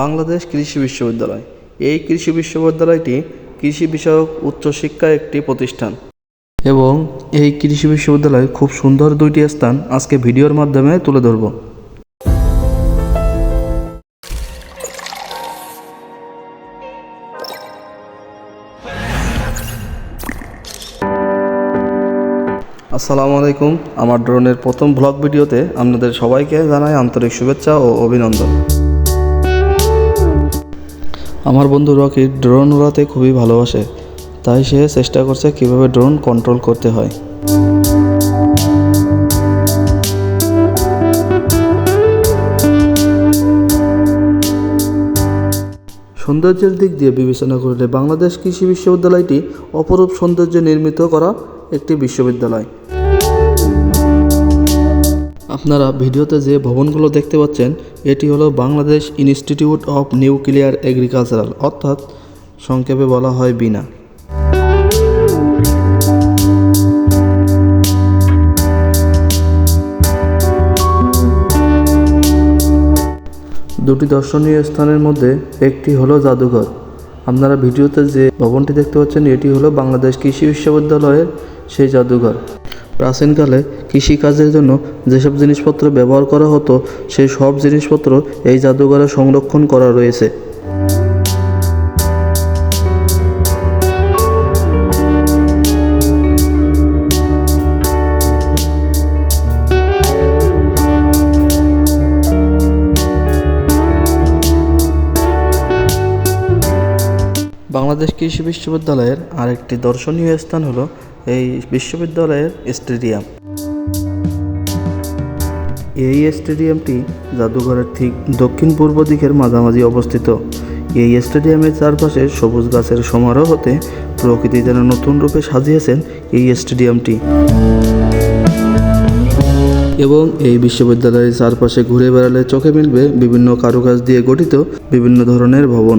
বাংলাদেশ কৃষি বিশ্ববিদ্যালয়। এই কৃষি বিশ্ববিদ্যালয়টি কৃষি বিষয়ক উচ্চশিক্ষা একটি প্রতিষ্ঠান। এবং এই কৃষি বিশ্ববিদ্যালয়ে খুব সুন্দর দুইটি স্থান আজকে ভিডিওর মাধ্যমে তুলে ধরব। আসসালামু আলাইকুম। আমার ড্রোনের প্রথম ব্লগ ভিডিওতে আপনাদের সবাইকে জানাই আন্তরিক শুভেচ্ছা ও অভিনন্দন। আমার বন্ধু রকি ড্রোন উড়াতে খুবই ভালোবাসে, তাই সে চেষ্টা করছে কীভাবে ড্রোন কন্ট্রোল করতে হয়। সৌন্দর্যের দিক দিয়ে বিবেচনা করলে বাংলাদেশ কৃষি বিশ্ববিদ্যালয়টি অপরূপ সৌন্দর্য নির্মিত করা একটি বিশ্ববিদ্যালয়। আপনারা ভিডিওতে যে ভবনগুলো দেখতে পাচ্ছেন, এটি হলো Bangladesh institute of nuclear agricultural, অর্থাৎ সংক্ষেপে বলা হয় বিনা। দুটি দর্শনীয় স্থানের মধ্যে একটি হলো জাদুঘর। আপনারা ভিডিওতে যে ভবনটি দেখতে পাচ্ছেন, এটি হলো বাংলাদেশ কৃষি বিশ্ববিদ্যালয়ের সেই জাদুঘর। প্রাচীনকালে কৃষিকাজের জন্য যেসব জিনিসপত্র ব্যবহার করা হতো, সেই সব জিনিসপত্র এই জাদুঘরে সংরক্ষণ করা রয়েছে। বাংলাদেশ কৃষি বিশ্ববিদ্যালয়ের আরেকটি দর্শনীয় স্থান হলো এই বিশ্ববিদ্যালয়ের স্টেডিয়াম। এই স্টেডিয়ামটি জাদুঘরের ঠিক দক্ষিণ পূর্ব দিকের মাঝামাঝি অবস্থিত। এই স্টেডিয়ামের চারপাশে সবুজ গাছের সমারোহ হতে প্রকৃতি যেন নতুন রূপে সাজিয়েছেন এই স্টেডিয়ামটি। এবং এই বিশ্ববিদ্যালয়ের চারপাশে ঘুরে বেড়ালে চোখে মিলবে বিভিন্ন কারুকাজ দিয়ে গঠিত বিভিন্ন ধরনের ভবন।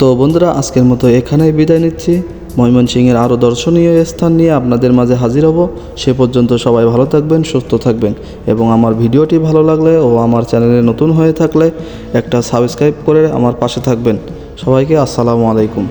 তো বন্ধুরা, আজকের মতো এখানেই বিদায় নিচ্ছি। ময়মনসিংহের আরও দর্শনীয় স্থান নিয়ে আপনাদের মাঝে হাজির হব। সে পর্যন্ত সবাই ভালো থাকবেন, সুস্থ থাকবেন এবং আমার ভিডিওটি ভালো লাগলে ও আমার চ্যানেলে নতুন হয়ে থাকলে একটা সাবস্ক্রাইব করে আমার পাশে থাকবেন। সবাইকে আসসালামু আলাইকুম।